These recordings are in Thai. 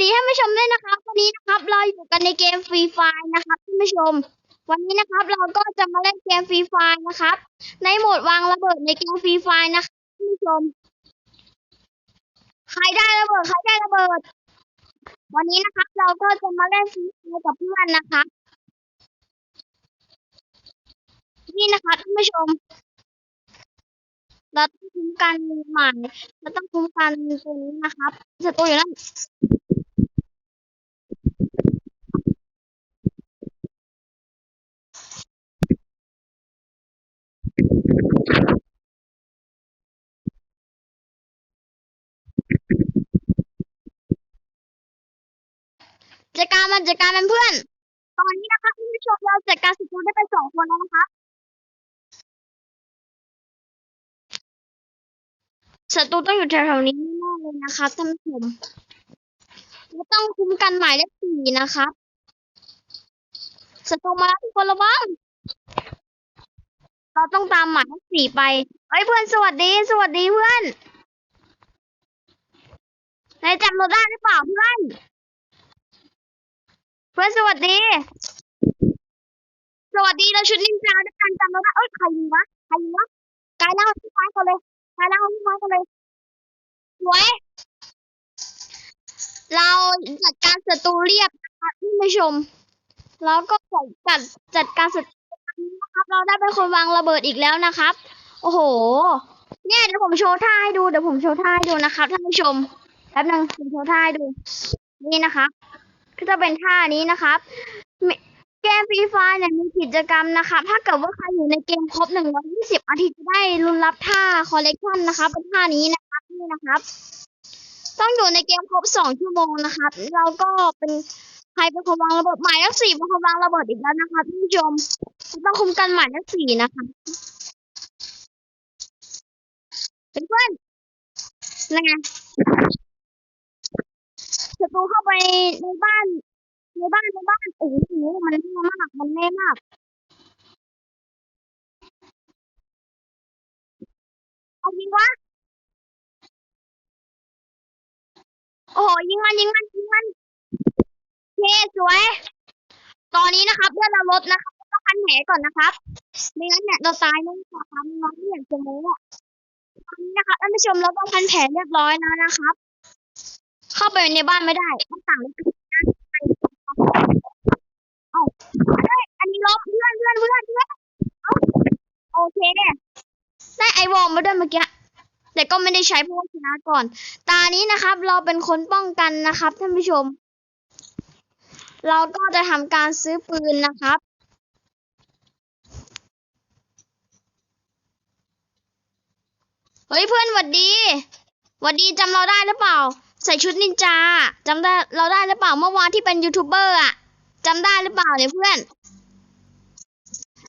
ดีท่านผู้ชมด้วยนะครับ วันนี้นะครับเราอยู่กันในเกมฟรีไฟนะครับท่านผู้ชม วันนี้นะครับเราก็จะมาเล่นเกมฟรีไฟนะครับ ในโหมดวางระเบิดในเกมฟรีไฟนะครับท่านผู้ชม ใครได้ระเบิดใครได้ระเบิด วันนี้นะครับ เราก็จะมาเล่นฟรีไฟกับเพื่อนนะครับนี่นะครับท่านผู้ชม เราต้องคุ้มกันใหม่เราต้องคุ้มกันตัวนี้นะครับศัตรูอยู่นั่น จัดการมันจัดการมันเพื่อน ตอนนี้นะคะท่านผู้ชมเราจัดการศัตรูได้ไปสองคนแล้วนะคะศัตรูต้องอยู่แถวๆนี้แน่ๆเลยนะคะท่านผู้ชมเราต้องคุ้มกันหมายเลขสี่นะครับศัตรูมาแล้วทุกคนระวังเราต้องตามหมายเลขสี่ไปเฮ้ยเพื่อนสวัสดี สวัสดีเพื่อนนายจำเราได้หรือเปล่าเพื่อน พื่อนสวัสดี สวัสดีเราชุดนินจาด้วยกันจำเราได้เอ้ยใครยิงวะใครยิงวะกายล่างที่ไม้กันเลยกายล่างเอาที่ไม้กันเลยสวยเราจัดการศัตรูเรียบนะคะท่านผู้ชม แล้วก็จัดจัดการศัตรูนะครับ เราได้เป็นคนวางระเบิดอีกแล้วนะครับ โอ้โห เนี่ยเดี๋ยวผมโชว์ท่าให้ดูเดี๋ยวผมโชว์ท่าให้ดูนะครับท่านผู้ชมแป๊บนึงผมโชว์ท่าให้ดู นี่นะคะ ก็จะเป็นท่านี้นะครับ เกมฟรีไฟเนี่ยมีกิจกรรมนะคะ ถ้าเกิดว่าใครอยู่ในเกมครบหนึ่งร้อยยี่สิบอาทิตย์จะได้รุนรับท่าคอลเลกชันนะคะเป็นท่านี้นะครับนี่นะครับ ต้องอยู่ในเกมครบสองชั่วโมงนะครับแล้วก็เป็นใครเป็นคนวางระเบิดหมายเลขสี่เป็นคนวางระเบิดอีกแล้วนะคะท่านผู้ชมต้องคุมกันหมายเลขสี่นะคะเป็นเพื่อนยังไง ศัตรูเข้าไปในบ้าน ในบ้านในบ้านโอ้โหมันแน่มากมันแน่มากเอายิงวะโอ้โหยิงมันยิงมันยิงมันโอเคสวย ตอนนี้นะครับเพื่อนเราลดนะครับต้องพันแผลก่อนนะครับไม่งั้นเนี่ยเราตายแน่ๆครับน้องไม่อยากจะโม้อะตอนนี้นะคะท่านผู้ชมเราต้องพันแผลเรียบร้อยแล้วนะครับ เข้าไปในบ้านไม่ได้ต้องต่างเลยเอ้าเฮ้ยอันนี้ลบเพื่อนเพื่อนเพื่อนเพื่อนเอ้าโอเคได้ไอวอลมาด้วยเมื่อกี้แต่ก็ไม่ได้ใช้เพราะว่าชนะก่อน ตานี้นะครับ เราเป็นคนป้องกันนะครับท่านผู้ชม เราก็จะทำการซื้อปืนนะครับเฮ้ยเพื่อนหวัดดีหวัดดีจำเราได้หรือเปล่า ใส่ชุดนินจาจำได้เราได้หรือเปล่าเมื่อวานที่เป็นยูทูบเบอร์อะจำได้หรือเปล่าเนี่ยเพื่อน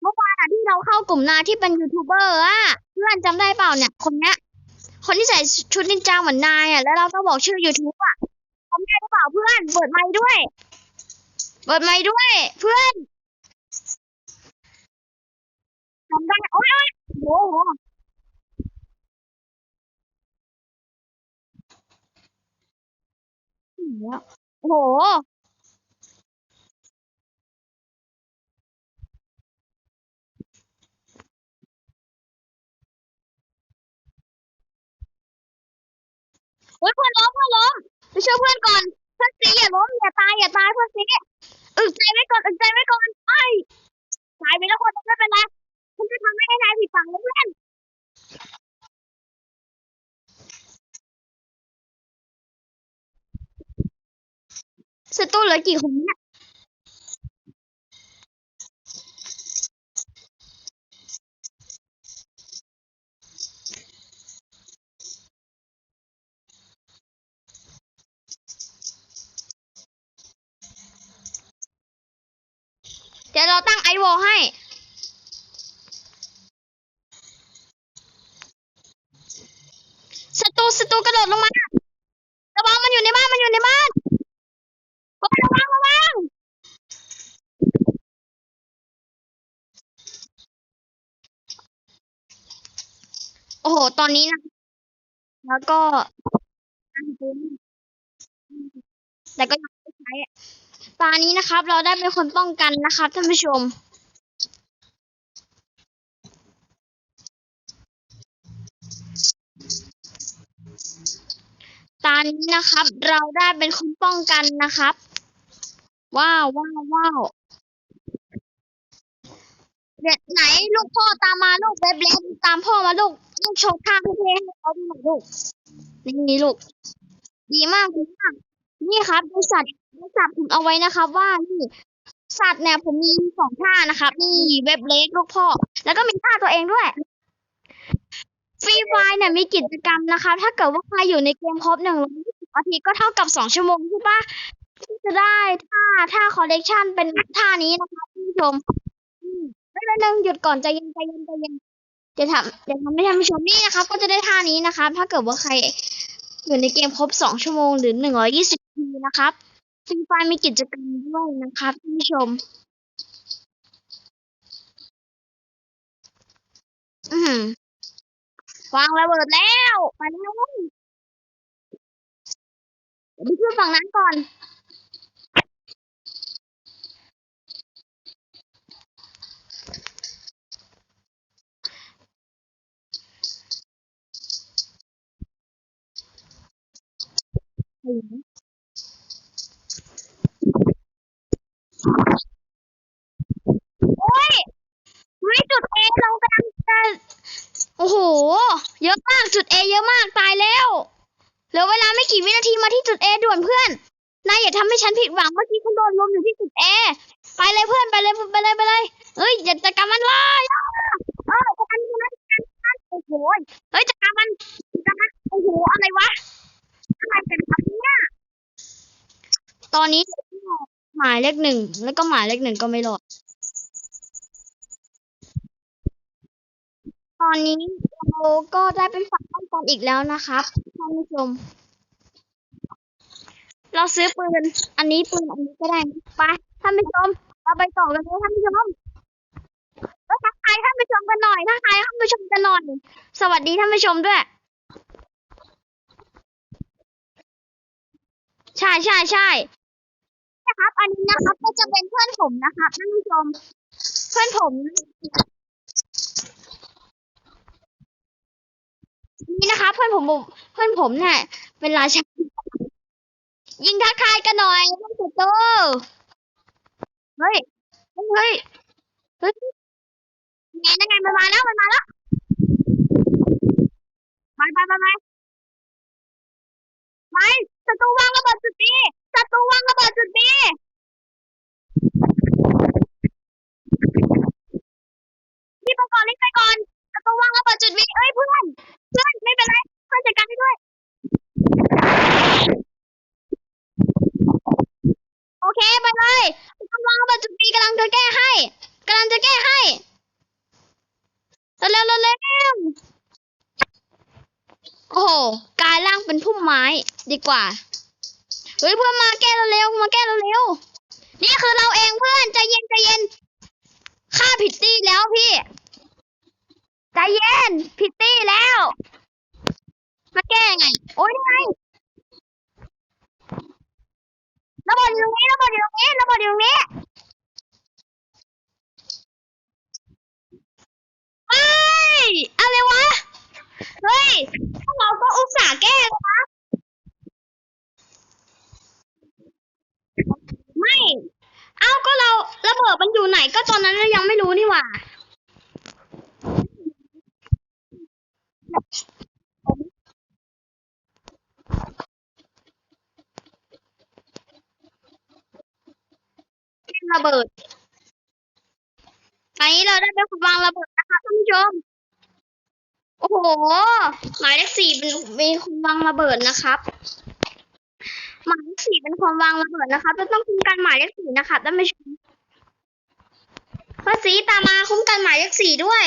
เมื่อวานอะที่เราเข้ากลุ่มนาที่เป็นยูทูบเบอร์อะเพื่อนจำได้เปล่าเนี่ย คนเนี้ย คนที่ใส่ชุดนินจาเหมือนนายอะแล้วเราก็บอกชื่อยูทูบอะจำได้หรือเปล่าเพื่อน เปิดไมค์ด้วย เปิดไมค์ด้วย เพื่อนจำได้โอ้ยโอ้โห โอ้โหเฮ้ยเพื่อนล้มเพื่อนล้มไปช่วยเพื่อนก่อนเพื่อนซีอย่าล้มอย่าตายอย่าตายเพื่อนซีอึดใจไว้ก่อนอึดใจไว้ก่อนไอ้ตายไปแล้วคนไม่เป็นไรคุณจะทำให้นายผิดฝังเพื่อน ศัตรูเหลือกี่คนเนี่ยเดี๋ยวเราตั้งไอวอลให้ศัตรูศัตรูกระโดดลงมา ระวังมันอยู่ในบ้าน มันอยู่ในบ้านระวังระวังระวังโอ้โห ตอนนี้นะ แล้วก็ตั้งปืนแต่ก็ยังไม่ใช้ตอนนี้นะครับ เราได้เป็นคนป้องกันนะครับท่านผู้ชมตอนนี้นะครับ เราได้เป็นคนป้องกันนะครับ ว้าวว้าวว้าว เด็ดไหนลูกพ่อตามมาลูกเบบเล็ตามพ่อมาลูกลูกโชว์ท่าเท่ๆให้เขาดูหน่อยลูกนี่ลูก ดีมากดีมากนี่ครับบริษัทบริษัทผมเอาไว้นะครับ ว่านี่สัตว์เนี่ยผมมีสองท่านะครับนี่เว็บเล็กลูกพ่อ แล้วก็มีท่าตัวเองด้วยฟรีไฟเนี่ยมีกิจกรรมนะคะ ถ้าเกิดว่าใครอยู่ในเกมครบหนึ่งร้อยสิบนาทีก็เท่ากับสองชั่วโมงใช่ปะที่จะได้ท่าท่าคอลเลกชันเป็นท่านี้นะคะท่านผู้ชม อืมไม่เป็นไรหยุดก่อนใจเย็นใจเย็นใจเย็นเดี๋ยวทำเดี๋ยวทำให้ท่านผู้ชมนี่นะครับ ก็จะได้ท่านี้นะครับ ถ้าเกิดว่าใครอยู่ในเกมครบสองชั่วโมงหรือหนึ่งร้อยี่สิบทีนะครับฟรีไฟมีกิจกรรมด้วยนะครับท่านผู้ชม อือหือวางระเบิดแล้วไปแล้วเว้ยเดี๋ยวไปช่วยฝั่งนั้นก่อน โอ้ยไม่จุดเอเรากำลังจะโอ้โห เยอะมากจุดเอเยอะมากตายแล้วเหลือเวลาไม่กี่วินาทีมาที่จุดเอด่วนเพื่อนนายอย่าทำให้ฉันผิดหวังเมื่อกี้ฉันโดนลมอยู่ที่จุดเอไปเลยเพื่อนไปเลยไปเลยไปเลยเฮ้ยอย่าจัดการมันเลยเออจัดการมันจัดการมันโอ้โหเฮ้ยจัดการมันจัด อนนี้หมายเลขหนึ่งแล้วก็หมายเลขหนึ่งก็ไม่รอด ตอนนี้เราก็ได้เป็นฝั่งป้องกันอีกแล้วนะครับท่านผู้ชม เราซื้อปืนอันนี้ปืนอันนี้ก็ได้ไปท่านผู้ชมเราไปต่อกันเลยท่านผู้ชมแล้วทักทายท่านผู้ชมกันหน่อยทักทายท่านผู้ชมกันหน่อยสวัสดีท่านผู้ชมด้วย ใช่ใช่ใช่ นะครับ อันนี้นะครับก็จะเป็นเพื่อนผมนะครับท่านผู้ชม เพื่อนผม นี่นะคะ เพื่อนผมบอกเพื่อนผมเนี่ยเป็นราชายิงทักทายกันหน่อยเพื่อนสุดโตเฮ้ย เฮ้ย เฮ้ยเฮ้ยไงนั่นไงมันมาแล้วมันมาแล้วไปไปไปไปไปศัตรูวางระเบิดจุดบี ศัตรูวางระเบิดจุดบีพี่ไปก่อนรีบไปก่อนศัตรูวางระเบิดจุดบีเอ้ยเพื่อนเพื่อนไม่เป็นไรเพื่อนจัดการให้ด้วย โอเคไปเลยกำลังระเบิดจุดบีกำลังจะแก้ให้กำลังจะแก้ให้เร็วเร็วเร็วเร็วโอ้โหกลายร่างเป็นพุ่มไม้ดีกว่า เฮ้ยเพื่อนมาแก้เราเร็วมาแก้เราเร็วนี่คือเราเองเพื่อนใจเย็นใจเย็นฆ่าผิดตี้แล้วพี่ใจเย็นผิดตี้แล้ว มาแก้ไง โอ้ยไงระเบิดอยู่ตรงนี้ระเบิดอยู่ตรงนี้ระเบิดอยู่ตรงนี้เฮ้ยอะไรวะเฮ้ยพวกเราก็อุตส่าห์แก้แล้วนะไม่ เอ้าก็เราระเบิดมันอยู่ไหน ก็ตอนนั้นเรายังไม่รู้นี่หว่าระเบิดอันนี้เราได้เป็นคนวางระเบิดนะคะท่านผู้ชม โอ้โห หมายเลขสี่เป็นเป็นคนวางระเบิดนะครับ หมายเลขสี่เป็นคนวางระเบิดนะคะจะต้องคุ้มกันหมายเลขสี่นะคะท่านผู้ชม พื่อสีตามมาคุ้มกันหมายเลขสี่ด้วย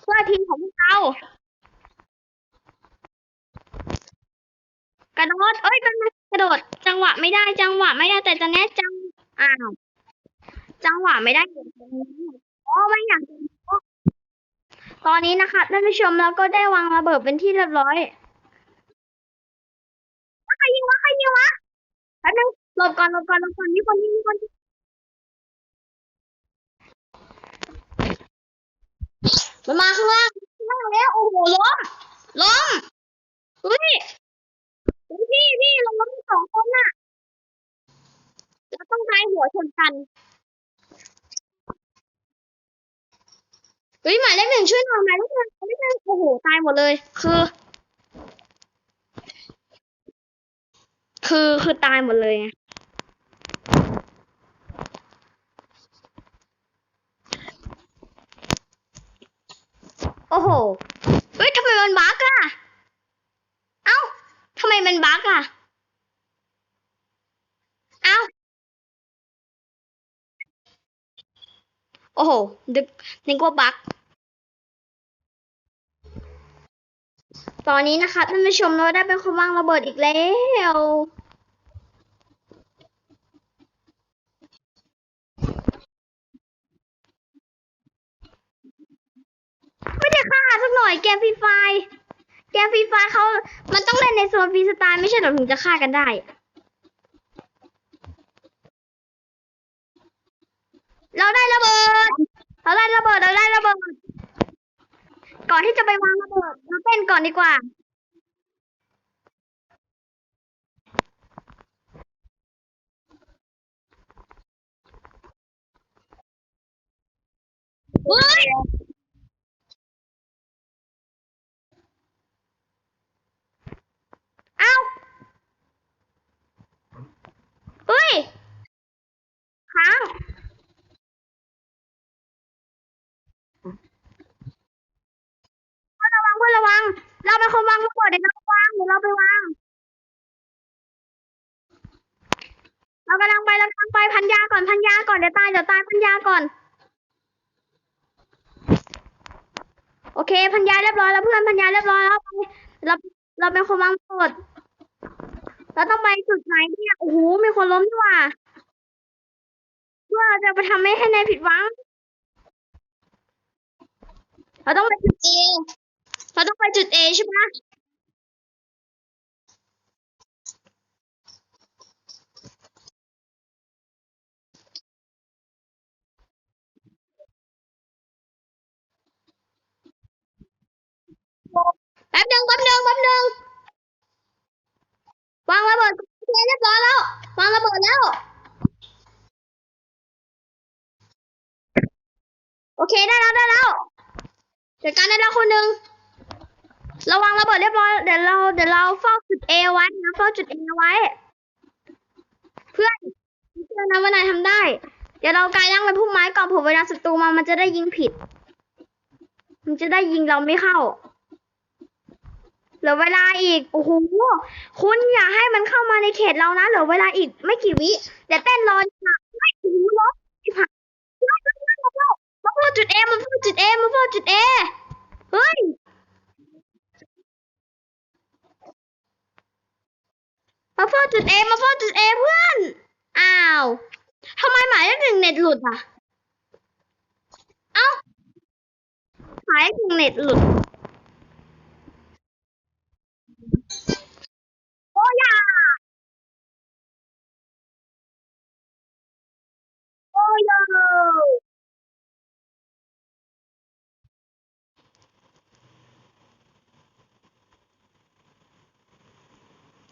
เพื่อทีมของพวกเรา กระโดด เอ้ยมันมากระโดด จังหวะไม่ได้ จังหวะไม่ได้ แต่ตอนนี้จัง อ้าว จังหวะไม่ได้โอ้ไม่อยากจะรู้ตอนนี้นะคะท่านผู้ชมเราก็ได้วางระเบิดเป็นที่เรียบร้อยป๊บนึงหลบก่อนหลบก่อนหลบก่อนมีคนมีคน มันมาข้างล่างข้างล่างแล้วโอ้โหล้มล้มเฮ้ยเฮ้ยพี่พี่เราล้มสองคนน่ะเราต้องใช้หัวชนกันเฮ้ยหมายเลขหนึ่งช่วยหน่อยหมายเลขหนึ่งหมายเลขหนึ่งโอ้โหตายหมดเลย คือ คือคือตายหมดเลยไง อ้โห เฮ้ยทำไมมันบั๊กอะเอ้าทำไมมันบั๊กอะเอ้า โอ้โหนึกนึกว่าบั๊กตอนนี้นะคะท่านผู้ชมเราได้เป็นคนวางระเบิดอีกแล้ว ไม่ได้ฆ่าสักหน่อยเกมฟรีไฟร์เกมฟรีไฟร์เขา มันต้องเล่นในโซนฟรีสไตล์ไม่ใช่หรอถึงจะฆ่ากันได้เราได้ระเบิด เราได้ระเบิด เราได้ระเบิด ก่อนที่จะไปวางระเบิด เราเต้นก่อนดีกว่า เฮ้ย อ้าเฮ้ยค้างเพื่อนระวังเพื่อนระวัง เราเป็นคนวางระเบิดเดี๋ยวเราวางเดี๋ยวเราไปวาง เรากำลังไปเรากำลังไปพันยาก่อนพันยาก่อนเดี๋ยวตายเดี๋ยวตายพันยาก่อน โอเค พันยาเรียบร้อยแล้วเพื่อนพันยาเรียบร้อยแล้วไปเราเราเป็นคนวางระเบิด เราต้องไปจุดไหนเนี่ยโอ้โหมีคนล้มด้วยว่ะเพื่อเราจะไปทำให้ให้นายผิดหวัง เราต้องไปจุด A เราต้องไปจุด A ใช่ไหมแป๊บนึงแป๊บนึงแป๊บนึง วางระเบิดโอเคเรียบร้อยแล้ว วางระเบิดแล้ว โอเคได้แล้วได้แล้วจัดการได้แล้วคนหนึ่งราวางระเบิดเรียบร้อยเดี๋ยวเราเดี๋ยวเราเฝ้าจุด A ไว้นะเฝ้าจุด A ไว้ เพื่อนเพื่อนนะว่านายทำได้ เดี๋ยวเรากลายร่างเป็นพุ่มไม้ก่อนผื่อเวลาศัตรูมามันจะได้ยิงผิด มันจะได้ยิงเราไม่เข้า เหลือเวลาอีก โอ้โห คุณอย่าให้มันเข้ามาในเขตเรานะ เหลือเวลาอีกไม่กี่วิเดี๋ยวเต้นรอดีกว่าไม่โอ้โหรถที่ผ่านมาเฝ้ามาเฝ้าจุดเอมาเฝ้าจุดเอมาเฝ้าจุดเอเฮ้ยมาเฝ้าจุดเอมาเฝ้าจุดเอเพื่อน อ้าวทำไมหมายเลขหนึ่งเน็ตหลุดอะ เอ้า หมายเลขหนึ่งเน็ตหลุด โอ้ยาโอ้ยา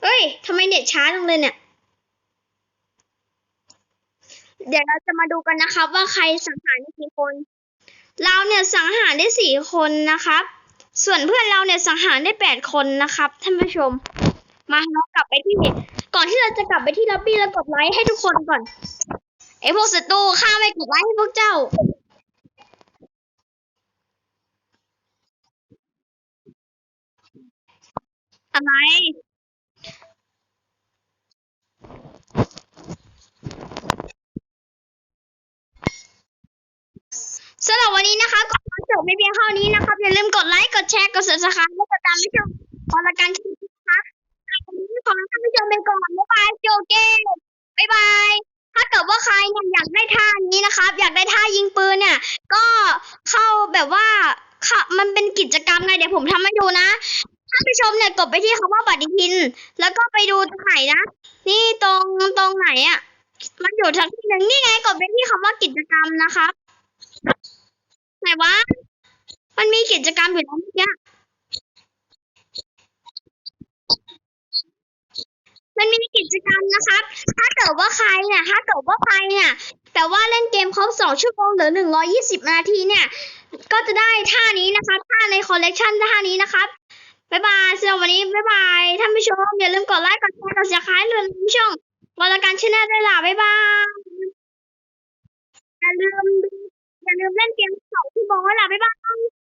เฮ้ย ทำไม เน็ตช้าจังเลยเนี่ย เดี๋ยวเราจะมาดูกันนะครับ ว่าใครสังหารได้กี่คน เราเนี่ยสังหารได้สี่คนนะครับ ส่วนเพื่อนเราเนี่ยสังหารได้แปดคนนะครับท่านผู้ชม มาเรากลับไปที่ก่อนที่เราจะกลับไปที่ล็อบบี้แล้วกดไลค์ให้ทุกคนก่อนไอพวกศัตรูข้าไม่กดไลค์ให้พวกเจ้าอะไร สำหรับวันนี้นะคะก่อนจบไม่เพียงเท่านี้นะครับอย่าลืมกดไลค์กดแชร์กด subscribe และกดตามไม่ชมตอนรายการที่นะคะวันนี้ขอท่านผู้ชมไปก่อนบ๊ายบายโจเก้บ๊ายบายถ้าเกิดว่าใครเนี่ยอยากได้ท่านี้นะครับ อยากได้ท่ายิงปืนเนี่ย ก็เข้าแบบว่าค่ะมันเป็นกิจกรรมไงเดี๋ยวผมทำให้ดูนะท่านผู้ชมเนี่ยกดไปที่คำว่าปฏิทิน แล้วก็ไปดูตรงไหนนะ นี่ตรงตรงไหนอะ่ะ มันอยู่ทางที่หนึ่งนี่ไงกดไปที่คำว่ากิจกรรมนะครับไหนวะมันมีกิจกรรมอยู่แล้วเมื่อกี้มันมีกิจกรรมนะครับ ถ้าเกิดว่าใครเนี่ยถ้าเกิดว่าใครเนี่ยแต่ว่าเล่นเกมครบสองชั่วโมงหรือหนึ่งร้อยี่สิบนาทีเนี่ย ก็จะได้ท่านี้นะครับท่าในคอลเลกชันท่านี้นะครับบ๊ายบายสำหรับวันนี้บ๊ายบายท่านผู้ชมอย่าลืมกดไลค์กดแชร์กดซับสไครต์เรื่องช่อง วรการชแนลด้วยล่ะบ๊ายบายอย่าลืมอย่าลืมเล่นเกมสองชั่วโมงด้วยล่ะบ๊ายบาย